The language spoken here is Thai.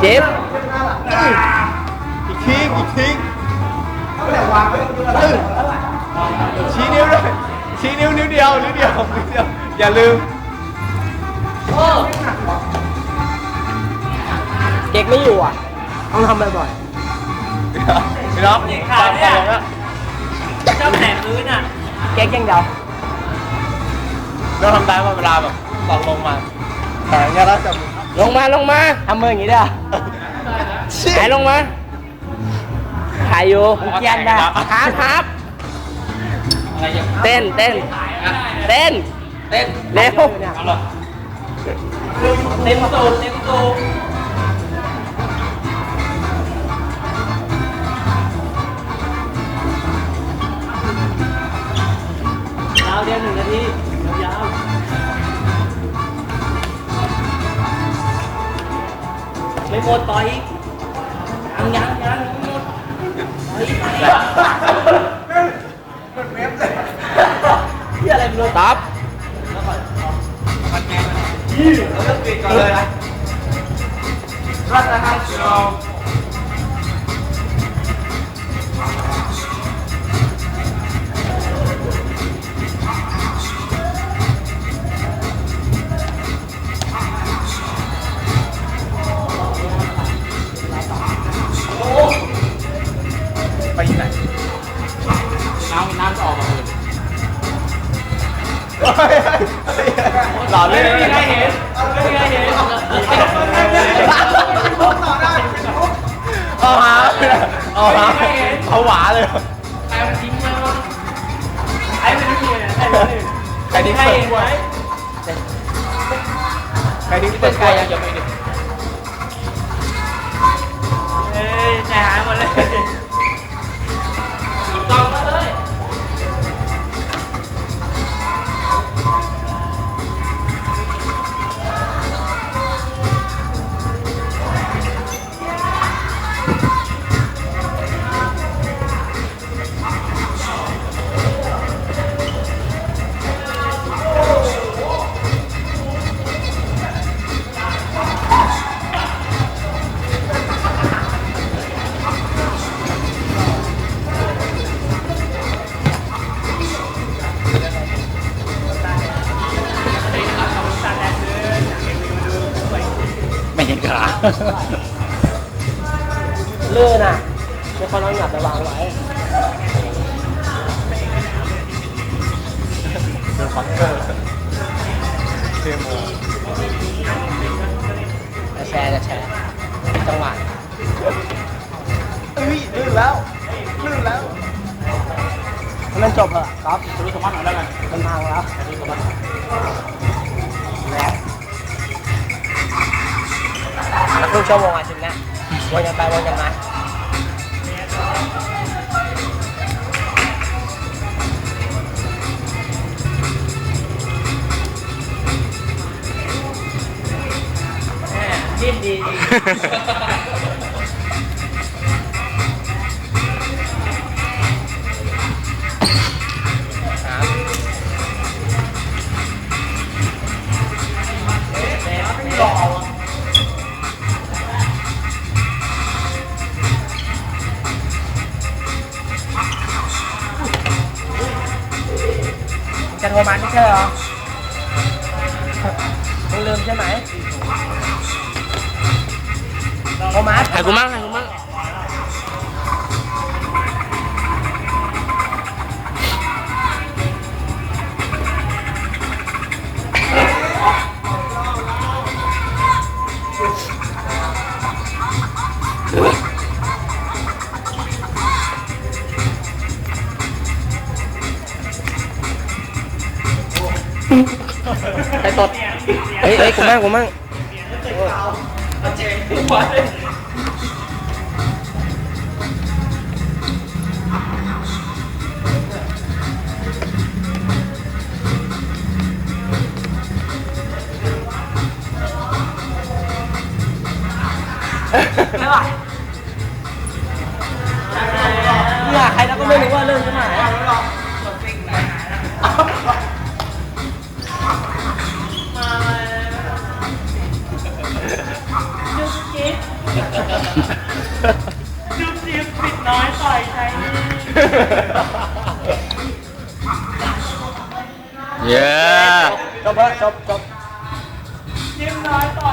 เจ็บอีกทีอีกทีชี้นิ้วด้วยชี้นิ้วนิ้วเดียวนิ้วเดียวนิ้วเดียวอย่าลืมเก๊กไม่อยู่อะต้องทำบ่อยพี่น้องขาเนี่ยเจ้าแผลพื้นอะๆเก๊กอย่างเดียวเราทำได้ว่าเวลาแบบตอนลงมาแต่เงี้ยแล้วจะ ลงมาลงมาทำมืออย่างนี้ด้วยหายลงมาถ่ายอยู่เกียนได้ครับครับเต้นเต้นเต้นเต้นเร็วเอาเลยเต็มสูตรเต็มสูตรยาวเดียวหนึ่งนาทียาว ไม่หมดต่ออีกยังยังยังไม่หมดต่ออีกที่อะไรไม่รู้ตับก่อนเลยนะรัตนชมไปไหนน้ำน้ำจะออกมาเลยหล่อเลยไม่มีใครเห็นไม่มีใครเห็นเอาหาเอาหาเอาหวาเลยใครมันทิ้งมาวะไอ้ไม่รู้เนี่ยไอ้ไม่รู้ใครที่ใครเปิดเห็นกล้ใครที่เปิดกล้ยังยังไม่ไดิ ไม่เห็นขาเลื่อนอะมีคนเอาหยับไปวางไว้เดอะฟักเกอร์เทโมจะแชร์จะแชร์จังหวะเอ้ยลื่นแล้วลื่นแล้วให้มันจบเถอะครับรู้สมบัติหน่อยแล้วกันมันพังแล้วแล้ว ครึ่งชั่วโมงอะชิมนะวนกันไปวนกันมาดิ้นดี จะโทรมาไม่ใช่เหรอมึงลืมใช่ไหมโทรมาถ่ายกูมั่งถ่ายกูมั่ง ใครตดเฮ้ยเฮ้ยกูมั่งกูมั่งไม่ไหวเนี่ยใครแล้วก็ไม่รู้ว่าเรื่องที่ไหนจุ๊บจิ๊บ เย้ จบแล้วจบจบ